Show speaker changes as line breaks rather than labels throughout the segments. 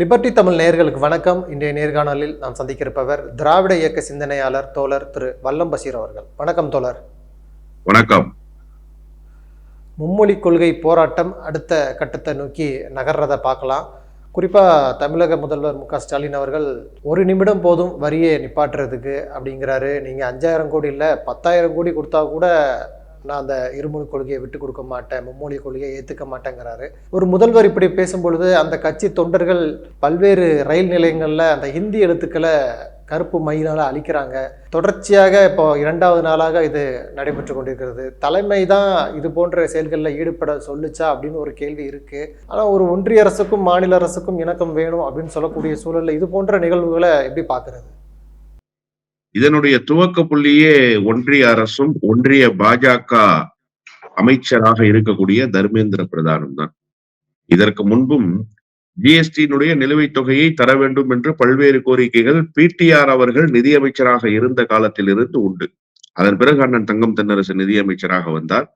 Liberty Tamil நேர்களுக்கு வணக்கம் இன்றைய நேர்காணலில் நாம் சந்திக்கிருப்பவர் திராவிட இயக்க சிந்தனையாளர் தோழர் திரு வல்லம் பசீர் அவர்கள் வணக்கம் தோழர் வணக்கம் மும்மொழி கொள்கை போராட்டம் அடுத்த கட்டத்தை நோக்கி நகர்றதை பார்க்கலாம் குறிப்பாக தமிழக முதல்வர் மு ஸ்டாலின் அவர்கள் ஒரு நிமிடம் போதும் வரியை நிப்பாட்டுறதுக்கு அப்படிங்கிறாரு நீங்கள் அஞ்சாயிரம் கோடி இல்லை பத்தாயிரம் கோடி கொடுத்தா கூட நான் அந்த இருமொழி கொள்கையை விட்டு கொடுக்க மாட்டேன் மும்மொழி கொள்கையை ஏற்றுக்க மாட்டேங்கிறாரு ஒரு முதல்வர் இப்படி பேசும்பொழுது அந்த கட்சி தொண்டர்கள் பல்வேறு ரயில் நிலையங்களில் அந்த ஹிந்தி எழுத்துக்களை கருப்பு மையினால் அழிக்கிறாங்க தொடர்ச்சியாக இப்போ இரண்டாவது நாளாக இது நடைபெற்று கொண்டிருக்கிறது தலைமை தான் இது போன்ற செயல்களில் ஈடுபட சொல்லுச்சா அப்படின்னு ஒரு கேள்வி இருக்குது ஆனால் ஒரு ஒன்றிய அரசுக்கும் மாநில அரசுக்கும் இணக்கம் வேணும் அப்படின்னு சொல்லக்கூடிய சூழலில் இது போன்ற நிகழ்வுகளை எப்படி பார்க்குறது
இதனுடைய துவக்க புள்ளியே ஒன்றிய அரசும் ஒன்றிய பாஜக அமைச்சராக இருக்கக்கூடிய தர்மேந்திர பிரதானம் தான் இதற்கு முன்பும் ஜிஎஸ்டியினுடைய நிலுவைத் தொகையை தர வேண்டும் என்று பல்வேறு கோரிக்கைகள் பிடிஆர் அவர்கள் நிதியமைச்சராக இருந்த காலத்திலிருந்து உண்டு அதன் பிறகு அண்ணன் தங்கம் தென்னரசு நிதியமைச்சராக வந்தார்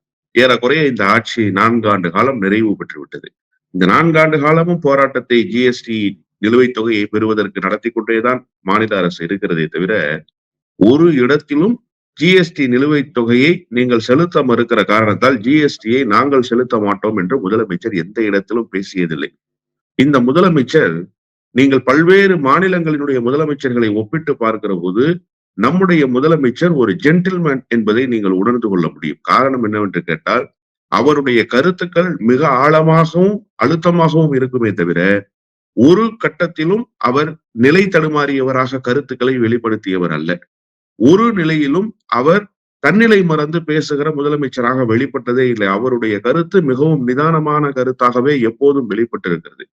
ஏறக்குறைய இந்த ஆட்சி நான்கு ஆண்டு காலம் நிறைவு பெற்றுவிட்டது இந்த நான்கு ஆண்டு காலமும் போராட்டத்தை ஜிஎஸ்டி நிலுவைத் தொகையை பெறுவதற்கு நடத்தி கொண்டேதான் மாநில அரசு இருக்கிறதே தவிர ஒரு இடத்திலும் ஜிஎஸ்டி நிலுவைத் தொகையை நீங்கள் செலுத்த மறுக்கிற காரணத்தால் ஜிஎஸ்டியை நாங்கள் செலுத்த மாட்டோம் என்று முதலமைச்சர் எந்த இடத்திலும் பேசியதில்லை இந்த முதலமைச்சர் நீங்கள் பல்வேறு மாநிலங்களினுடைய முதலமைச்சர்களை ஒப்பிட்டு பார்க்கிற போது நம்முடைய முதலமைச்சர் ஒரு ஜென்டில்மேன் என்பதை நீங்கள் உணர்ந்து கொள்ள முடியும் காரணம் என்னவென்று கேட்டால் அவருடைய கருத்துக்கள் மிக ஆழமாகவும் அழுத்தமாகவும் இருக்குமே தவிர ஒரு கட்டத்திலும் அவர் நிலை தடுமாறியவராக கருத்துக்களை வெளிப்படுத்தியவர் அல்ல ஒரு நிலையிலும் அவர் தன்னிலை மறந்து பேசுகிற முதலமைச்சராக வெளிப்பட்டதே இல்லை அவருடைய கருத்து மிகவும் நிதானமான கருத்தாகவே எப்போதும் வெளிப்பட்டிருக்கிறது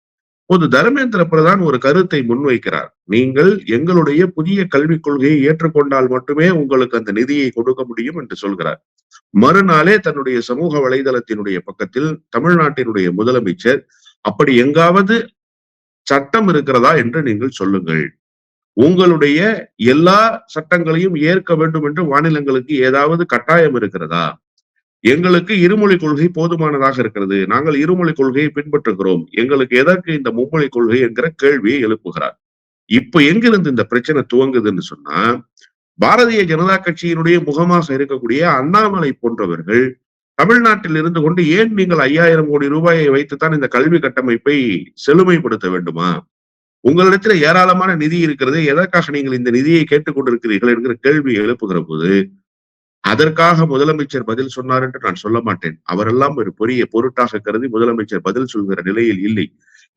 இப்போது தர்மேந்திர பிரதான் ஒரு கருத்தை முன்வைக்கிறார் நீங்கள் எங்களுடைய புதிய கல்விக் கொள்கையை ஏற்றுக்கொண்டால் மட்டுமே உங்களுக்கு அந்த நிதியை கொடுக்க முடியும் என்று சொல்கிறார் மறுநாளே தன்னுடைய சமூக வலைதளத்தினுடைய பக்கத்தில் தமிழ்நாட்டினுடைய முதலமைச்சர் அப்படி எங்காவது சட்டம் இருக்கிறதா என்று நீங்கள் சொல்லுங்கள் உங்களுடைய எல்லா சட்டங்களையும் ஏற்க வேண்டும் என்று மாநிலங்களுக்கு ஏதாவது கட்டாயம் இருக்கிறதா எங்களுக்கு இருமொழி கொள்கை போதுமானதாக இருக்கிறது நாங்கள் இருமொழி கொள்கையை பின்பற்றுகிறோம் எங்களுக்கு எதற்கு இந்த மும்மொழி கொள்கை என்கிற கேள்வியை எழுப்புகிறார் இப்ப எங்கிருந்து இந்த பிரச்சனை துவங்குதுன்னு சொன்னா பாரதிய ஜனதா கட்சியினுடைய முகமாக இருக்கக்கூடிய அண்ணாமலை போன்றவர்கள் தமிழ்நாட்டில் இருந்து கொண்டு ஏன் நீங்கள் ஐயாயிரம் கோடி ரூபாயை வைத்துத்தான் இந்த கல்வி கட்டமைப்பை செழுமைப்படுத்த வேண்டுமா உங்களிடத்துல ஏராளமான நிதி இருக்கிறது எதற்காக நீங்கள் இந்த நிதியை கேட்டுக்கொண்டிருக்கிறீர்கள் என்கிற கேள்வி எழுப்புகிற போது அதற்காக முதலமைச்சர் பதில் சொன்னார் என்று நான் சொல்ல மாட்டேன் அவரெல்லாம் ஒரு பெரிய பொருட்டாக கருதி முதலமைச்சர் பதில் சொல்கிற நிலையில் இல்லை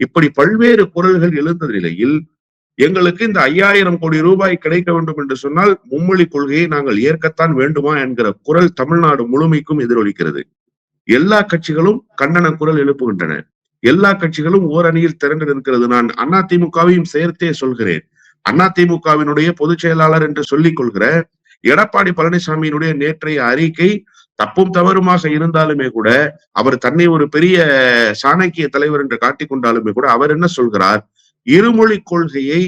இப்படி பல்வேறு குரல்கள் எழுந்த நிலையில் எங்களுக்கு இந்த ஐயாயிரம் கோடி ரூபாய் கிடைக்க வேண்டும் என்று சொன்னால் மும்மொழி கொள்கையை நாங்கள் ஏற்கத்தான் வேண்டுமா என்கிற குரல் தமிழ்நாடு முழுமைக்கும் எதிரொலிக்கிறது எல்லா கட்சிகளும் கண்டன குரல் எழுப்புகின்றன எல்லா கட்சிகளும் ஓரணியில் திரண்டு நிற்கிறது நான் அண்ணா திமுகவையும் சேர்த்தே சொல்கிறேன் அண்ணா திமுகவினுடைய பொதுச் செயலாளர் என்று சொல்லிக் கொள்கிற எடப்பாடி பழனிசாமியினுடைய நேற்றைய அறிக்கை தப்பும் தவறுமாக இருந்தாலுமே கூட அவர் தன்னை ஒரு பெரிய சாணக்கிய தலைவர் என்று காட்டிக்கொண்டாலுமே கூட அவர் என்ன சொல்கிறார் இருமொழி கொள்கையை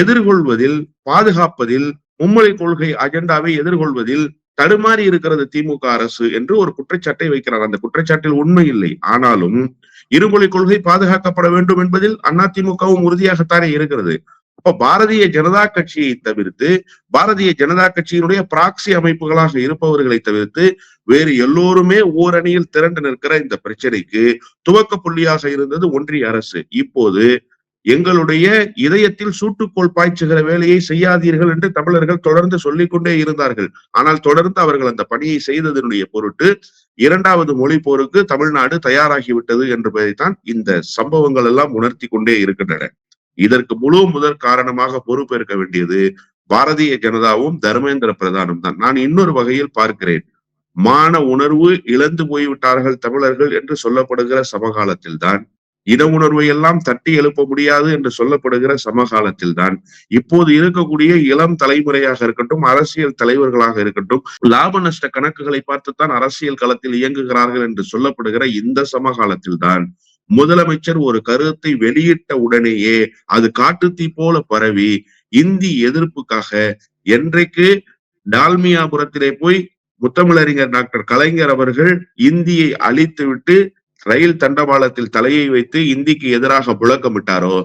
எதிர்கொள்வதில் பாதுகாப்பதில் மும்மொழி கொள்கை அஜெண்டாவை எதிர்கொள்வதில் தடுமாறி இருக்கிறது திமுக அரசு என்று ஒரு குற்றச்சாட்டை வைக்கிறார் அந்த குற்றச்சாட்டில் உண்மை இல்லை ஆனாலும் இருமொழி கொள்கை பாதுகாக்கப்பட வேண்டும் என்பதில் அதிமுகவும் உறுதியாகத்தானே இருக்கிறது அப்ப பாரதிய ஜனதா கட்சியை தவிர்த்து பாரதிய ஜனதா கட்சியினுடைய பிராக்சி அமைப்புகளாக இருப்பவர்களை தவிர்த்து வேறு எல்லோருமே ஓரணியில் திரண்டு நிற்கிற இந்த பிரச்சனைக்கு துவக்க புள்ளியாக இருந்தது ஒன்றிய அரசு இப்போது எங்களுடைய இதயத்தில் சூட்டுக்கோள் பாய்ச்சுகிற வேலையை செய்யாதீர்கள் என்று தமிழர்கள் தொடர்ந்து சொல்லிக்கொண்டே இருந்தார்கள் ஆனால் தொடர்ந்து அவர்கள் அந்த பணியை செய்ததனுடைய பொருட்டு இரண்டாவது மொழி போருக்கு தமிழ்நாடு தயாராகிவிட்டது என்பதைத்தான் இந்த சம்பவங்கள் எல்லாம் உணர்த்தி கொண்டே இருக்கின்றன இதற்கு முழு முதற் காரணமாக பொறுப்பேற்க வேண்டியது பாரதிய ஜனதாவும் தர்மேந்திர பிரதானும் தான் நான் இன்னொரு வகையில் பார்க்கிறேன் மான உணர்வு இழந்து போய்விட்டார்கள் தமிழர்கள் என்று சொல்லப்படுகிற சமகாலத்தில்தான் இன உணர்வை எல்லாம் தட்டி எழுப்ப முடியாது என்று சொல்லப்படுகிற சமகாலத்தில் தான் இப்போது இருக்கக்கூடிய இளம் தலைமுறையாக இருக்கட்டும் அரசியல் தலைவர்களாக இருக்கட்டும் லாப நஷ்ட கணக்குகளை பார்த்துத்தான் அரசியல் களத்தில் இயங்குகிறார்கள் என்று சொல்லப்படுகிற இந்த சமகாலத்தில் தான் முதலமைச்சர் ஒரு கருத்தை வெளியிட்ட உடனேயே அது காட்டுத்தீ போல பரவி இந்தி எதிர்ப்புக்காக என்றைக்கு டால்மியாபுரத்திலே போய் முத்தமிழறிஞர் டாக்டர் கலைஞர் அவர்கள் இந்தியை அழித்துவிட்டு ரயில் தண்டவாளத்தில் தலையை வைத்து இந்திக்கு எதிராக புழக்கமிட்டாரோ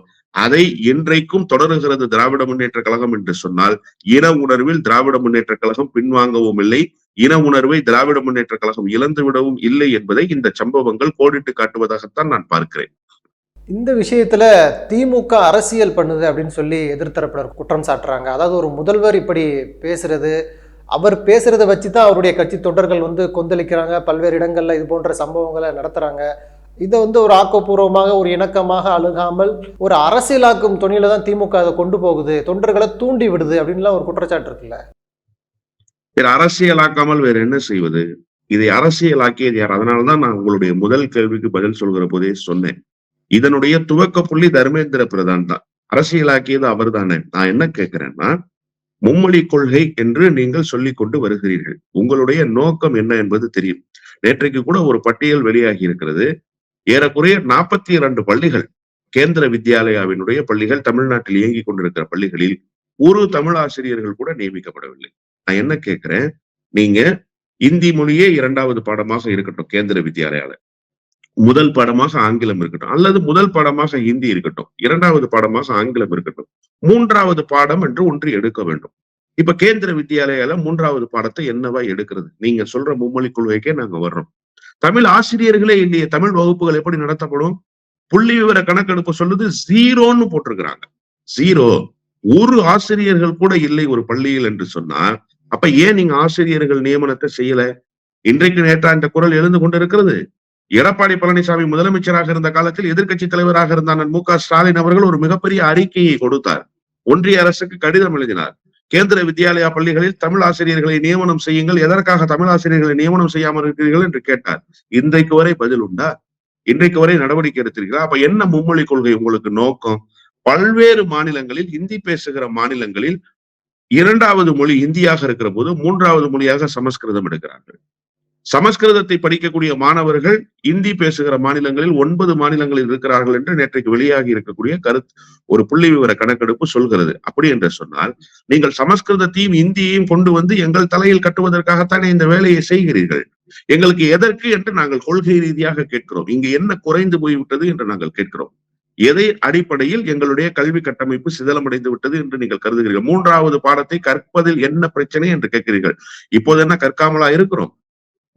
அதை இன்றைக்கும் தொடருகிறது திராவிட முன்னேற்ற கழகம் என்று சொன்னால் இன உணர்வில் திராவிட முன்னேற்ற கழகம் பின்வாங்கவும் இல்லை இன உணர்வை திராவிட முன்னேற்ற கழகம் இழந்துவிடவும் இல்லை என்பதை இந்த சம்பவங்கள் கோடிட்டு காட்டுவதாகத்தான் நான் பார்க்கிறேன்
இந்த விஷயத்துல திமுக அரசியல் பண்ணுது அப்படின்னு சொல்லி எதிர்த்தரப்பினர் குற்றம் சாட்டுறாங்க அதாவது ஒரு முதல்வர் இப்படி பேசுறது அவர் பேசுறத வச்சு தான் அவருடைய கட்சி தொண்டர்கள் வந்து கொந்தளிக்கிறாங்க பல்வேறு இடங்களில் இது போன்ற சம்பவங்களை நடத்துறாங்க இதை வந்து ஒரு ஆக்கப்பூர்வமாக ஒரு இணக்கமாக அழுகாமல் ஒரு அரசியலாக்கும் துணியில தான் திமுக அதை கொண்டு போகுது தொண்டர்களை தூண்டி விடுது அப்படின்லாம் ஒரு குற்றச்சாட்டு இருக்குல்ல
வேறு அரசியலாக்காமல் வேற என்ன செய்வது இதை அரசியலாக்கியது யார் அதனாலதான் நான் உங்களுடைய முதல் கேள்விக்கு பதில் சொல்கிற போதே சொன்னேன் இதனுடைய துவக்க புள்ளி தர்மேந்திர பிரதான் தான் அரசியலாக்கியது அவர் தானே நான் என்ன கேட்கிறேன்னா மும்மொழி கொள்கை என்று நீங்கள் சொல்லிக் கொண்டு வருகிறீர்கள் உங்களுடைய நோக்கம் என்ன என்பது தெரியும் நேற்றைக்கு கூட ஒரு பட்டியல் வெளியாகி இருக்கிறது ஏறக்குறைய நாற்பத்தி இரண்டு பள்ளிகள் கேந்திர வித்யாலயாவினுடைய பள்ளிகள் தமிழ்நாட்டில் இயங்கிக் கொண்டிருக்கிற பள்ளிகளில் ஒரு தமிழ் ஆசிரியர்கள் கூட நியமிக்கப்படவில்லை நான் என்ன கேட்கிறேன் நீங்க இந்தி மொழியே இரண்டாவது பாடமாக இருக்கட்டும் கேந்திர வித்யாலயாவில் முதல் படமாக ஆங்கிலம் இருக்கட்டும் அல்லது முதல் படமாக ஹிந்தி இருக்கட்டும் இரண்டாவது படமாக ஆங்கிலம் இருக்கட்டும் மூன்றாவது பாடம் என்று ஒன்று எடுக்க வேண்டும் இப்ப கேந்திர வித்தியாலயால மூன்றாவது பாடத்தை என்னவா எடுக்கிறது நீங்க சொல்ற மும்மொழி கொள்கைக்கே நாங்க வர்றோம் தமிழ் ஆசிரியர்களே இல்லையே தமிழ் வகுப்புகள் எப்படி நடத்தப்படும் புள்ளி விவர கணக்கெடுப்பு சொல்லுது ஜீரோன்னு போட்டிருக்கிறாங்க ஜீரோ ஒரு ஆசிரியர்கள் கூட இல்லை ஒரு பள்ளியில் என்று சொன்னா அப்ப ஏன் நீங்க ஆசிரியர்கள் நியமனத்தை செய்யல இன்றைக்கு நேற்றா இந்த குரல் எழுந்து கொண்டு இருக்கிறது எடப்பாடி பழனிசாமி முதலமைச்சராக இருந்த காலத்தில் எதிர்கட்சி தலைவராக இருந்தான் மு க ஸ்டாலின் அவர்கள் ஒரு மிகப்பெரிய அறிக்கையை கொடுத்தார் ஒன்றிய அரசுக்கு கடிதம் எழுதினார் கேந்திர வித்யாலயா பள்ளிகளில் தமிழ் ஆசிரியர்களை நியமனம் செய்யுங்கள் எதற்காக தமிழ் ஆசிரியர்களை நியமனம் செய்யாமல் இருக்கிறீர்கள் என்று கேட்டார் இன்றைக்கு வரை பதில் உண்டா இன்றைக்கு வரை நடவடிக்கை எடுத்திருக்கிறார் அப்ப என்ன மும்மொழி கொள்கை உங்களுக்கு நோக்கம் பல்வேறு மாநிலங்களில் ஹிந்தி பேசுகிற மாநிலங்களில் இரண்டாவது மொழி இந்தியாக இருக்கிற போது மூன்றாவது மொழியாக சமஸ்கிருதம் எடுக்கிறார்கள் சமஸ்கிருதத்தை படிக்கக்கூடிய மாணவர்கள் இந்தி பேசுகிற மாநிலங்களில் ஒன்பது மாநிலங்களில் இருக்கிறார்கள் என்று நேற்றைக்கு வெளியாகி இருக்கக்கூடிய கருத்து ஒரு புள்ளி விவர கணக்கெடுப்பு சொல்கிறது அப்படி என்று சொன்னால் நீங்கள் சமஸ்கிருதத்தையும் இந்தியையும் கொண்டு வந்து எங்கள் தலையில் கட்டுவதற்காகத்தானே இந்த வேலையை செய்கிறீர்கள் எங்களுக்கு எதற்கு என்று நாங்கள் கொள்கை ரீதியாக கேட்கிறோம் இங்கு என்ன குறைந்து போய்விட்டது என்று நாங்கள் கேட்கிறோம் எதை அடிப்படையில் எங்களுடைய கல்வி கட்டமைப்பு சிதலமடைந்து விட்டது என்று நீங்கள் கருதுகிறீர்கள் மூன்றாவது பாடத்தை கற்பதில் என்ன பிரச்சனை என்று கேட்கிறீர்கள் இப்போது என்ன கற்காமலா இருக்கிறோம்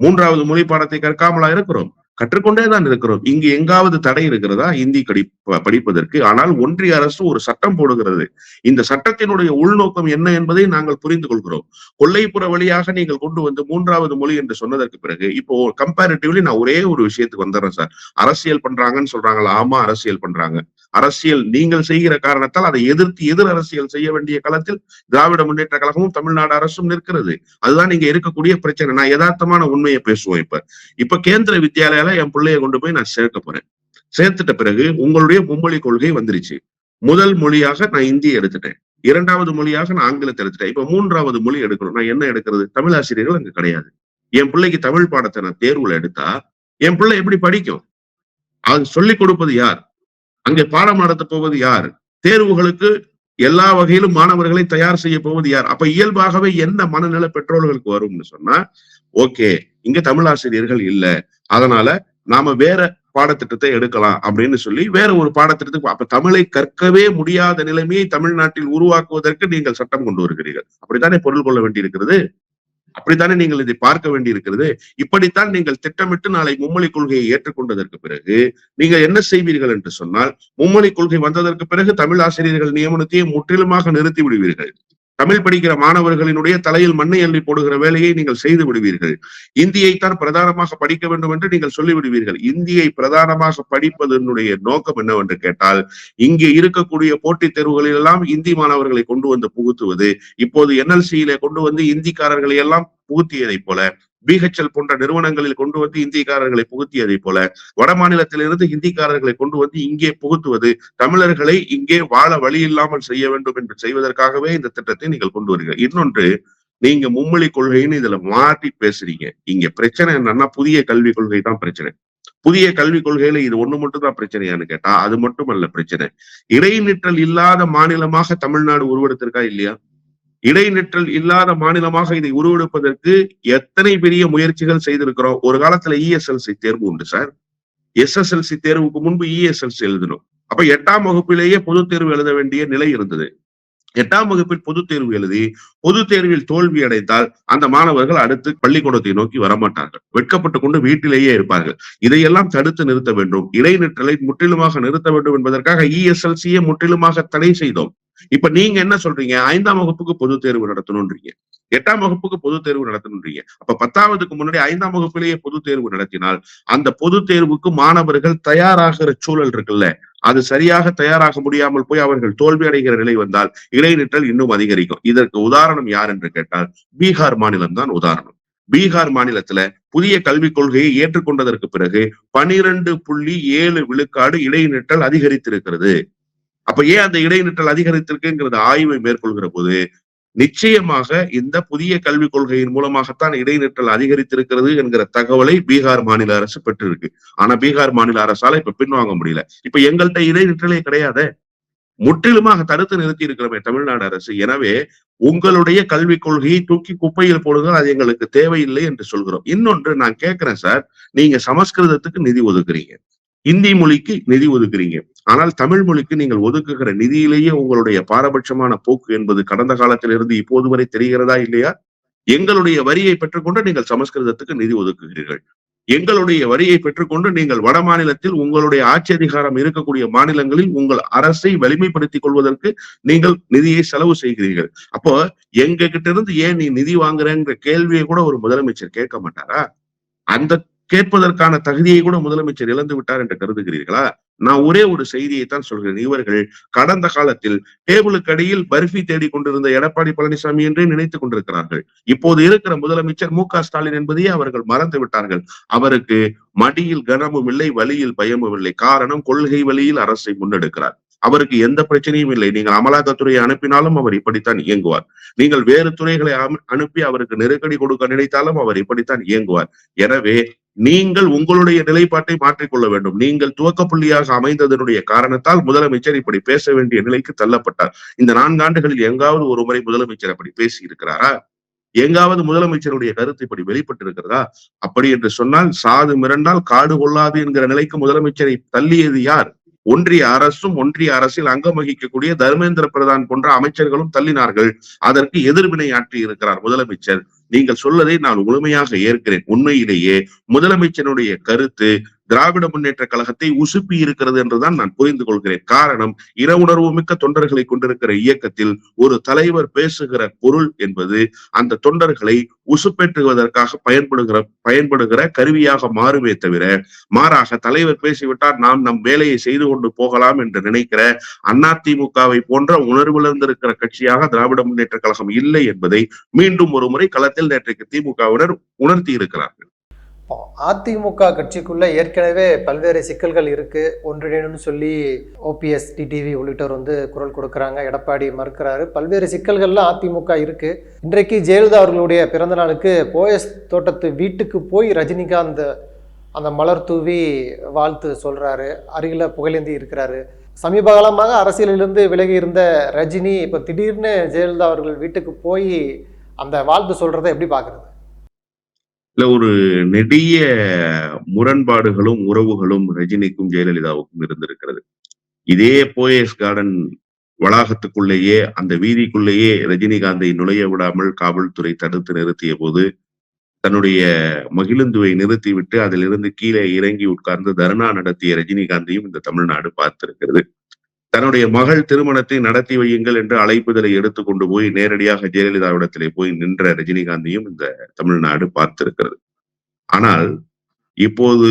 மூன்றாவது மொழி பாடத்தை கற்காமலா இருக்கிறோம் கற்றுக்கொண்டே தான் இருக்கிறோம் இங்கு எங்காவது தடை இருக்கிறதா இந்தி கடி படிப்பதற்கு ஆனால் ஒன்றிய அரசு ஒரு சட்டம் போடுகிறது இந்த சட்டத்தினுடைய உள்நோக்கம் என்ன என்பதை நாங்கள் புரிந்து கொள்கிறோம் கொள்ளைப்புற வழியாக நீங்கள் கொண்டு வந்து மூன்றாவது மொழி என்று சொன்னதற்கு பிறகு இப்போ கம்பேரிட்டிவ்லி நான் ஒரே ஒரு விஷயத்துக்கு வந்துடுறேன் சார் அரசியல் பண்றாங்கன்னு சொல்றாங்களா ஆமா அரசியல் பண்றாங்க அரசியல் நீங்கள் செய்கிற காரணத்தால் அதை எதிர்த்து எதிர் அரசியல் செய்ய வேண்டிய காலத்தில் திராவிட முன்னேற்ற கழகமும் தமிழ்நாடு அரசும் நிற்கிறது அதுதான் இங்க இருக்கக்கூடிய பிரச்சனை நான் யதார்த்தமான உண்மையை பேசுவோம் இப்ப இப்ப கேந்திர வித்யாலயால தான் என் பிள்ளைய கொண்டு போய் நான் சேர்க்க போறேன் சேர்த்துட்ட பிறகு உங்களுடைய மும்மொழி கொள்கை வந்துருச்சு முதல் மொழியாக நான் இந்தியை எடுத்துட்டேன் இரண்டாவது மொழியாக நான் ஆங்கிலத்தை எடுத்துட்டேன் இப்ப மூன்றாவது மொழி எடுக்கணும் நான் என்ன எடுக்கிறது தமிழ் ஆசிரியர்கள் அங்க கிடையாது என் பிள்ளைக்கு தமிழ் பாடத்தை நான் தேர்வுல எடுத்தா என் பிள்ளை எப்படி படிக்கும் அது சொல்லிக் கொடுப்பது யார் அங்கே பாடம் நடத்த போவது யார் தேர்வுகளுக்கு எல்லா வகையிலும் மாணவர்களை தயார் செய்ய போவது யார் அப்ப இயல்பாகவே என்ன மனநிலை பெற்றோர்களுக்கு வரும்னு சொன்னா ஓகே இங்க தமிழ் ஆசிரியர்கள் இல்ல அதனால நாம வேற பாடத்திட்டத்தை எடுக்கலாம் அப்படின்னு சொல்லி வேற ஒரு பாடத்திட்டத்துக்கு அப்ப தமிழை கற்கவே முடியாத நிலைமையை தமிழ்நாட்டில் உருவாக்குவதற்கு நீங்கள் சட்டம் கொண்டு வருகிறீர்கள் அப்படித்தானே பொருள் கொள்ள வேண்டியிருக்கிறது அப்படித்தானே நீங்கள் இதை பார்க்க வேண்டி இருக்கிறது இப்படித்தான் நீங்கள் திட்டமிட்டு நாளை மும்மொழி கொள்கையை ஏற்றுக்கொண்டதற்கு பிறகு நீங்கள் என்ன செய்வீர்கள் என்று சொன்னால் மும்மொழி கொள்கை வந்ததற்கு பிறகு தமிழ் ஆசிரியர்கள் நியமனத்தையே முற்றிலுமாக நிறுத்தி விடுவீர்கள் தமிழ் படிக்கிற மாணவர்களினுடைய தலையில் மண்ணை எள்ளி போடுகிற வேலையை நீங்கள் செய்து விடுவீர்கள் இந்தியைத்தான் பிரதானமாக படிக்க வேண்டும் என்று நீங்கள் சொல்லிவிடுவீர்கள் இந்தியை பிரதானமாக படிப்பதனுடைய நோக்கம் என்னவென்று கேட்டால் இங்கே இருக்கக்கூடிய போட்டித் தேர்வுகளில் எல்லாம் இந்தி மாணவர்களை கொண்டு வந்து புகுத்துவது இப்போது என்எல்சியிலே கொண்டு வந்து இந்திக்காரர்களை எல்லாம் புகுத்தியதை போல பிஹெச்எல் போன்ற நிறுவனங்களில் கொண்டு வந்து இந்திக்காரர்களை புகுத்தியதை போல வட மாநிலத்திலிருந்து இந்திக்காரர்களை கொண்டு வந்து இங்கே புகுத்துவது தமிழர்களை இங்கே வாழ வழி இல்லாமல் செய்ய வேண்டும் என்று செய்வதற்காகவே இந்த திட்டத்தை நீங்கள் கொண்டு வருகிறீர்கள் இன்னொன்று நீங்க மும்மொழி கொள்கைன்னு இதுல மாற்றி பேசுறீங்க இங்க பிரச்சனை என்னன்னா புதிய கல்விக் கொள்கை தான் பிரச்சனை புதிய கல்விக் கொள்கையில இது ஒண்ணு மட்டும் தான் பிரச்சனையான்னு கேட்டா அது மட்டுமல்ல பிரச்சனை இடைநிற்றல் இல்லாத மாநிலமாக தமிழ்நாடு உருவெடுத்திருக்கா இல்லையா இடைநிற்றல் இல்லாத மாநிலமாக இதை உருவெடுப்பதற்கு எத்தனை பெரிய முயற்சிகள் செய்திருக்கிறோம் ஒரு காலத்துல இஎஸ்எல்சி e தேர்வு உண்டு சார் எஸ்எஸ்எல்சி தேர்வுக்கு முன்பு இஎஸ்எல்சி e எழுதணும் அப்ப எட்டாம் வகுப்பிலேயே பொது தேர்வு எழுத வேண்டிய நிலை இருந்தது எட்டாம் வகுப்பில் பொது தேர்வு எழுதி பொது தேர்வில் தோல்வி அடைந்தால் அந்த மாணவர்கள் அடுத்து பள்ளிக்கூடத்தை நோக்கி வரமாட்டார்கள் வெட்கப்பட்டு கொண்டு வீட்டிலேயே இருப்பார்கள் இதையெல்லாம் தடுத்து நிறுத்த வேண்டும் இடைநிற்றலை முற்றிலுமாக நிறுத்த வேண்டும் என்பதற்காக இஎஸ்எல்சியை e முற்றிலுமாக தடை செய்தோம் இப்ப நீங்க என்ன சொல்றீங்க ஐந்தாம் வகுப்புக்கு பொது தேர்வு நடத்தணும்ன்றீங்க எட்டாம் வகுப்புக்கு பொது தேர்வு நடத்தணுன்றீங்க அப்ப பத்தாவதுக்கு முன்னாடி ஐந்தாம் வகுப்பிலேயே பொது தேர்வு நடத்தினால் அந்த பொது தேர்வுக்கு மாணவர்கள் தயாராகிற சூழல் இருக்குல்ல அது சரியாக தயாராக முடியாமல் போய் அவர்கள் தோல்வி அடைகிற நிலை வந்தால் இடைநிற்றல் இன்னும் அதிகரிக்கும் இதற்கு உதாரணம் யார் என்று கேட்டால் பீகார் மாநிலம் தான் உதாரணம் பீகார் மாநிலத்துல புதிய கல்விக் கொள்கையை ஏற்றுக்கொண்டதற்கு பிறகு பனிரெண்டு புள்ளி ஏழு விழுக்காடு இடைநிற்றல் அதிகரித்திருக்கிறது அப்ப ஏன் அந்த இடைநிற்றல் அதிகரித்திருக்குங்கிறது ஆய்வை மேற்கொள்கிற போது நிச்சயமாக இந்த புதிய கல்விக் கொள்கையின் மூலமாகத்தான் இடைநிற்றல் அதிகரித்திருக்கிறது என்கிற தகவலை பீகார் மாநில அரசு பெற்றிருக்கு ஆனா பீகார் மாநில அரசால இப்ப பின்வாங்க முடியல இப்ப எங்கள்கிட்ட இடைநிற்றலே கிடையாத முற்றிலுமாக தடுத்து நிறுத்தி இருக்கிறோமே தமிழ்நாடு அரசு எனவே உங்களுடைய கல்விக் கொள்கையை தூக்கி குப்பையில் போடுங்க அது எங்களுக்கு தேவையில்லை என்று சொல்கிறோம் இன்னொன்று நான் கேட்கிறேன் சார் நீங்க சமஸ்கிருதத்துக்கு நிதி ஒதுக்குறீங்க இந்தி மொழிக்கு நிதி ஒதுக்குறீங்க ஆனால் தமிழ் மொழிக்கு நீங்கள் ஒதுக்குகிற நிதியிலேயே உங்களுடைய பாரபட்சமான போக்கு என்பது கடந்த காலத்திலிருந்து இப்போது வரை தெரிகிறதா இல்லையா எங்களுடைய வரியை பெற்றுக்கொண்டு நீங்கள் சமஸ்கிருதத்துக்கு நிதி ஒதுக்குகிறீர்கள் எங்களுடைய வரியை பெற்றுக்கொண்டு நீங்கள் வட மாநிலத்தில் உங்களுடைய ஆட்சி அதிகாரம் இருக்கக்கூடிய மாநிலங்களில் உங்கள் அரசை வலிமைப்படுத்திக் கொள்வதற்கு நீங்கள் நிதியை செலவு செய்கிறீர்கள் அப்போ எங்க கிட்ட இருந்து ஏன் நீ நிதி வாங்குறேங்கிற கேள்வியை கூட ஒரு முதலமைச்சர் கேட்க மாட்டாரா அந்த கேட்பதற்கான தகுதியை கூட முதலமைச்சர் இழந்து விட்டார் என்று கருதுகிறீர்களா நான் ஒரே ஒரு செய்தியை தான் சொல்கிறேன் இவர்கள் கடந்த காலத்தில் டேபிளுக்கு அடியில் பர்ஃபி தேடி கொண்டிருந்த எடப்பாடி பழனிசாமி என்றே நினைத்துக் கொண்டிருக்கிறார்கள் இப்போது இருக்கிற முதலமைச்சர் மு க ஸ்டாலின் என்பதையே அவர்கள் மறந்து விட்டார்கள் அவருக்கு மடியில் கனமும் இல்லை வழியில் பயமும் இல்லை காரணம் கொள்கை வழியில் அரசை முன்னெடுக்கிறார் அவருக்கு எந்த பிரச்சனையும் இல்லை நீங்கள் அமலாக்கத்துறையை அனுப்பினாலும் அவர் இப்படித்தான் இயங்குவார் நீங்கள் வேறு துறைகளை அனுப்பி அவருக்கு நெருக்கடி கொடுக்க நினைத்தாலும் அவர் இப்படித்தான் இயங்குவார் எனவே நீங்கள் உங்களுடைய நிலைப்பாட்டை மாற்றிக்கொள்ள வேண்டும் நீங்கள் துவக்க புள்ளியாக அமைந்ததனுடைய காரணத்தால் முதலமைச்சர் இப்படி பேச வேண்டிய நிலைக்கு தள்ளப்பட்டார் இந்த நான்காண்டுகளில் எங்காவது ஒரு முறை முதலமைச்சர் அப்படி பேசி இருக்கிறாரா எங்காவது முதலமைச்சருடைய கருத்து இப்படி வெளிப்பட்டிருக்கிறதா அப்படி என்று சொன்னால் சாது மிரண்டால் காடு கொள்ளாது என்கிற நிலைக்கு முதலமைச்சரை தள்ளியது யார் ஒன்றிய அரசும் ஒன்றிய அரசில் அங்கம் வகிக்கக்கூடிய தர்மேந்திர பிரதான் போன்ற அமைச்சர்களும் தள்ளினார்கள் அதற்கு எதிர்வினை ஆற்றி இருக்கிறார் முதலமைச்சர் நீங்கள் சொல்லதை நான் முழுமையாக ஏற்கிறேன் உண்மையிலேயே முதலமைச்சருடைய கருத்து திராவிட முன்னேற்ற கழகத்தை உசுப்பி இருக்கிறது என்றுதான் நான் புரிந்து கொள்கிறேன் காரணம் இன உணர்வு மிக்க தொண்டர்களை கொண்டிருக்கிற இயக்கத்தில் ஒரு தலைவர் பேசுகிற பொருள் என்பது அந்த தொண்டர்களை உசுப்பேற்றுவதற்காக பயன்படுகிற பயன்படுகிற கருவியாக மாறுமே தவிர மாறாக தலைவர் பேசிவிட்டால் நாம் நம் வேலையை செய்து கொண்டு போகலாம் என்று நினைக்கிற அதிமுகவை போன்ற உணர்விலிருந்திருக்கிற கட்சியாக திராவிட முன்னேற்ற கழகம் இல்லை என்பதை மீண்டும் ஒரு முறை களத்தில் நேற்றைக்கு திமுகவினர் உணர்த்தி இருக்கிறார்கள்
அதிமுக கட்சிக்குள்ளே ஏற்கனவே பல்வேறு சிக்கல்கள் இருக்குது ஒன்றிணைன்னு சொல்லி ஓபிஎஸ் டிடிவி உள்ளிட்டோர் வந்து குரல் கொடுக்குறாங்க எடப்பாடி மறுக்கிறாரு பல்வேறு சிக்கல்கள்லாம் அதிமுக இருக்குது இன்றைக்கு ஜெயலலிதா அவர்களுடைய பிறந்த நாளுக்கு போயஸ் தோட்டத்து வீட்டுக்கு போய் ரஜினிகாந்த் அந்த மலர் தூவி வாழ்த்து சொல்கிறாரு அருகில் புகழேந்தி இருக்கிறாரு சமீப காலமாக அரசியலிலிருந்து விலகி இருந்த ரஜினி இப்போ திடீர்னு ஜெயலலிதா அவர்கள் வீட்டுக்கு போய் அந்த வாழ்த்து சொல்கிறத எப்படி பார்க்குறது
இல்ல ஒரு நெடிய முரண்பாடுகளும் உறவுகளும் ரஜினிக்கும் ஜெயலலிதாவுக்கும் இருந்திருக்கிறது இதே போயஸ் கார்டன் வளாகத்துக்குள்ளேயே அந்த வீதிக்குள்ளேயே ரஜினிகாந்தை நுழைய விடாமல் காவல்துறை தடுத்து நிறுத்திய போது தன்னுடைய மகிழுந்துவை நிறுத்திவிட்டு அதிலிருந்து கீழே இறங்கி உட்கார்ந்து தர்ணா நடத்திய ரஜினிகாந்தையும் இந்த தமிழ்நாடு பார்த்திருக்கிறது தன்னுடைய மகள் திருமணத்தை நடத்தி வையுங்கள் என்று அழைப்புதலை எடுத்துக்கொண்டு கொண்டு போய் நேரடியாக ஜெயலலிதாவிடத்திலே போய் நின்ற ரஜினிகாந்தையும் இந்த தமிழ்நாடு பார்த்திருக்கிறது ஆனால் இப்போது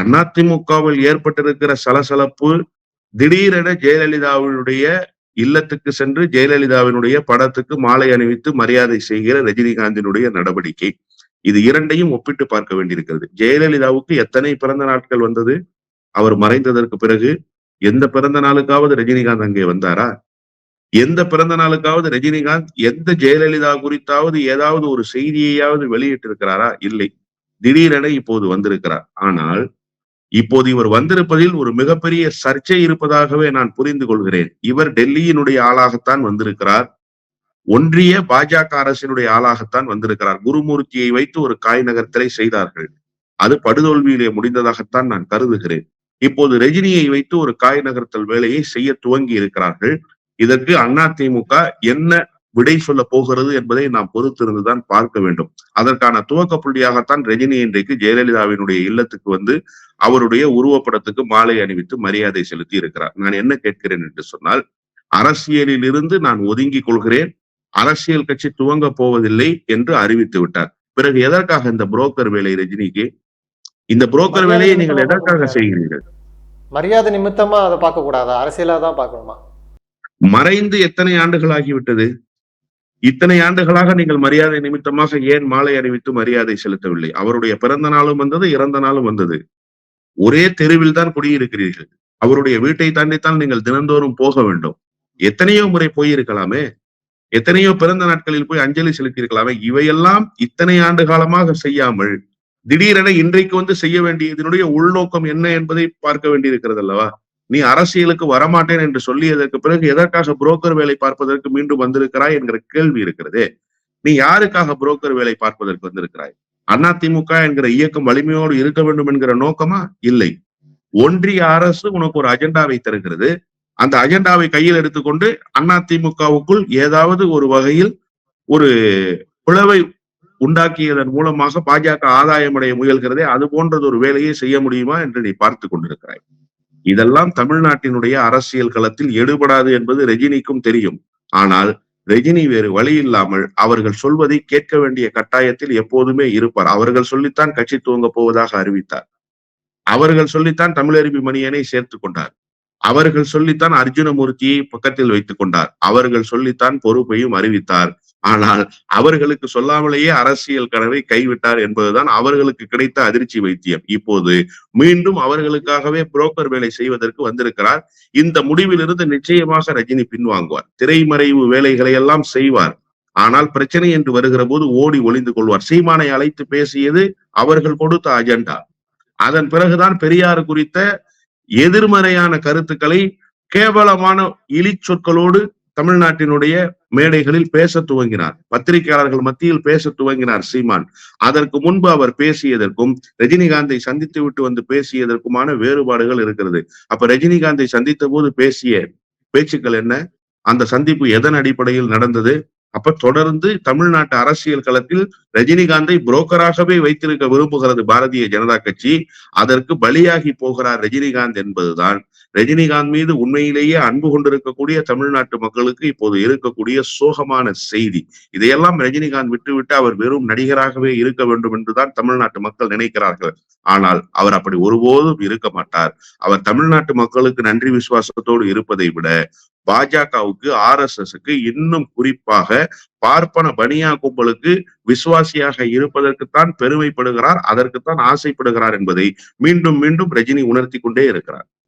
அதிமுகவில் ஏற்பட்டிருக்கிற சலசலப்பு திடீரென ஜெயலலிதாவினுடைய இல்லத்துக்கு சென்று ஜெயலலிதாவினுடைய படத்துக்கு மாலை அணிவித்து மரியாதை செய்கிற ரஜினிகாந்தினுடைய நடவடிக்கை இது இரண்டையும் ஒப்பிட்டு பார்க்க வேண்டியிருக்கிறது ஜெயலலிதாவுக்கு எத்தனை பிறந்த நாட்கள் வந்தது அவர் மறைந்ததற்கு பிறகு எந்த பிறந்த நாளுக்காவது ரஜினிகாந்த் அங்கே வந்தாரா எந்த பிறந்த நாளுக்காவது ரஜினிகாந்த் எந்த ஜெயலலிதா குறித்தாவது ஏதாவது ஒரு செய்தியையாவது வெளியிட்டிருக்கிறாரா இல்லை திடீரென இப்போது வந்திருக்கிறார் ஆனால் இப்போது இவர் வந்திருப்பதில் ஒரு மிகப்பெரிய சர்ச்சை இருப்பதாகவே நான் புரிந்து கொள்கிறேன் இவர் டெல்லியினுடைய ஆளாகத்தான் வந்திருக்கிறார் ஒன்றிய பாஜக அரசினுடைய ஆளாகத்தான் வந்திருக்கிறார் குருமூர்த்தியை வைத்து ஒரு காய் நகர்த்தலை செய்தார்கள் அது படுதோல்வியிலே முடிந்ததாகத்தான் நான் கருதுகிறேன் இப்போது ரஜினியை வைத்து ஒரு காய் நகர்த்தல் வேலையை செய்ய துவங்கி இருக்கிறார்கள் இதற்கு அதிமுக என்ன விடை சொல்ல போகிறது என்பதை நாம் பொறுத்திருந்துதான் பார்க்க வேண்டும் அதற்கான துவக்க புள்ளியாகத்தான் ரஜினி இன்றைக்கு ஜெயலலிதாவினுடைய இல்லத்துக்கு வந்து அவருடைய உருவப்படத்துக்கு மாலை அணிவித்து மரியாதை செலுத்தி இருக்கிறார் நான் என்ன கேட்கிறேன் என்று சொன்னால் அரசியலில் இருந்து நான் ஒதுங்கிக் கொள்கிறேன் அரசியல் கட்சி துவங்க போவதில்லை என்று அறிவித்து விட்டார் பிறகு எதற்காக இந்த புரோக்கர் வேலை ரஜினிக்கு இந்த புரோக்கர் வேலையை நீங்கள் எதற்காக செய்கிறீர்கள்
மரியாதை நிமித்தமா அதை பார்க்க கூடாது அரசியலா தான் பார்க்கணுமா
மறைந்து எத்தனை ஆண்டுகள் ஆகிவிட்டது இத்தனை ஆண்டுகளாக நீங்கள் மரியாதை நிமித்தமாக ஏன் மாலை அணிவித்து மரியாதை செலுத்தவில்லை அவருடைய பிறந்த நாளும் வந்தது இறந்த நாளும் வந்தது ஒரே தெருவில் தான் குடியிருக்கிறீர்கள் அவருடைய வீட்டை தாண்டித்தான் நீங்கள் தினந்தோறும் போக வேண்டும் எத்தனையோ முறை போயிருக்கலாமே எத்தனையோ பிறந்த நாட்களில் போய் அஞ்சலி செலுத்தியிருக்கலாமே இவையெல்லாம் இத்தனை ஆண்டு காலமாக செய்யாமல் திடீரென இன்றைக்கு வந்து செய்ய வேண்டிய இதனுடைய உள்நோக்கம் என்ன என்பதை பார்க்க வேண்டியிருக்கிறது அல்லவா நீ அரசியலுக்கு வரமாட்டேன் என்று சொல்லியதற்கு பிறகு எதற்காக புரோக்கர் வேலை பார்ப்பதற்கு மீண்டும் வந்திருக்கிறாய் என்கிற கேள்வி இருக்கிறது நீ யாருக்காக புரோக்கர் வேலை பார்ப்பதற்கு வந்திருக்கிறாய் அதிமுக என்கிற இயக்கம் வலிமையோடு இருக்க வேண்டும் என்கிற நோக்கமா இல்லை ஒன்றிய அரசு உனக்கு ஒரு அஜெண்டாவை தருகிறது அந்த அஜெண்டாவை கையில் எடுத்துக்கொண்டு அதிமுகவுக்குள் ஏதாவது ஒரு வகையில் ஒரு பிளவை உண்டாக்கியதன் மூலமாக பாஜக ஆதாயம் அடைய முயல்கிறதே அது போன்றது ஒரு வேலையை செய்ய முடியுமா என்று நீ பார்த்து கொண்டிருக்கிறாய் இதெல்லாம் தமிழ்நாட்டினுடைய அரசியல் களத்தில் எடுபடாது என்பது ரஜினிக்கும் தெரியும் ஆனால் ரஜினி வேறு வழி இல்லாமல் அவர்கள் சொல்வதை கேட்க வேண்டிய கட்டாயத்தில் எப்போதுமே இருப்பார் அவர்கள் சொல்லித்தான் கட்சி துவங்கப் போவதாக அறிவித்தார் அவர்கள் சொல்லித்தான் தமிழருவி மணியனை சேர்த்துக் கொண்டார் அவர்கள் சொல்லித்தான் அர்ஜுனமூர்த்தியை பக்கத்தில் வைத்துக் கொண்டார் அவர்கள் சொல்லித்தான் பொறுப்பையும் அறிவித்தார் ஆனால் அவர்களுக்கு சொல்லாமலேயே அரசியல் கனவை கைவிட்டார் என்பதுதான் அவர்களுக்கு கிடைத்த அதிர்ச்சி வைத்தியம் இப்போது மீண்டும் அவர்களுக்காகவே புரோக்கர் வேலை செய்வதற்கு வந்திருக்கிறார் இந்த முடிவிலிருந்து நிச்சயமாக ரஜினி பின்வாங்குவார் திரைமறைவு வேலைகளை எல்லாம் செய்வார் ஆனால் பிரச்சனை என்று வருகிற போது ஓடி ஒளிந்து கொள்வார் சீமானை அழைத்து பேசியது அவர்கள் கொடுத்த அஜெண்டா அதன் பிறகுதான் பெரியார் குறித்த எதிர்மறையான கருத்துக்களை கேவலமான இழி சொற்களோடு தமிழ்நாட்டினுடைய மேடைகளில் பேச துவங்கினார் பத்திரிகையாளர்கள் மத்தியில் பேச துவங்கினார் சீமான் அதற்கு முன்பு அவர் பேசியதற்கும் ரஜினிகாந்தை சந்தித்து விட்டு வந்து பேசியதற்குமான வேறுபாடுகள் இருக்கிறது அப்ப ரஜினிகாந்தை சந்தித்த போது பேசிய பேச்சுக்கள் என்ன அந்த சந்திப்பு எதன் அடிப்படையில் நடந்தது அப்ப தொடர்ந்து தமிழ்நாட்டு அரசியல் களத்தில் ரஜினிகாந்தை புரோக்கராகவே வைத்திருக்க விரும்புகிறது பாரதிய ஜனதா கட்சி அதற்கு பலியாகி போகிறார் ரஜினிகாந்த் என்பதுதான் ரஜினிகாந்த் மீது உண்மையிலேயே அன்பு கொண்டிருக்கக்கூடிய தமிழ்நாட்டு மக்களுக்கு இப்போது இருக்கக்கூடிய சோகமான செய்தி இதையெல்லாம் ரஜினிகாந்த் விட்டுவிட்டு அவர் வெறும் நடிகராகவே இருக்க வேண்டும் என்றுதான் தமிழ்நாட்டு மக்கள் நினைக்கிறார்கள் ஆனால் அவர் அப்படி ஒருபோதும் இருக்க மாட்டார் அவர் தமிழ்நாட்டு மக்களுக்கு நன்றி விசுவாசத்தோடு இருப்பதை விட பாஜகவுக்கு ஆர் எஸ் எஸ்க்கு இன்னும் குறிப்பாக பார்ப்பன பனியா கும்பலுக்கு விசுவாசியாக இருப்பதற்குத்தான் பெருமைப்படுகிறார் அதற்குத்தான் ஆசைப்படுகிறார் என்பதை மீண்டும் மீண்டும் ரஜினி உணர்த்தி கொண்டே இருக்கிறார்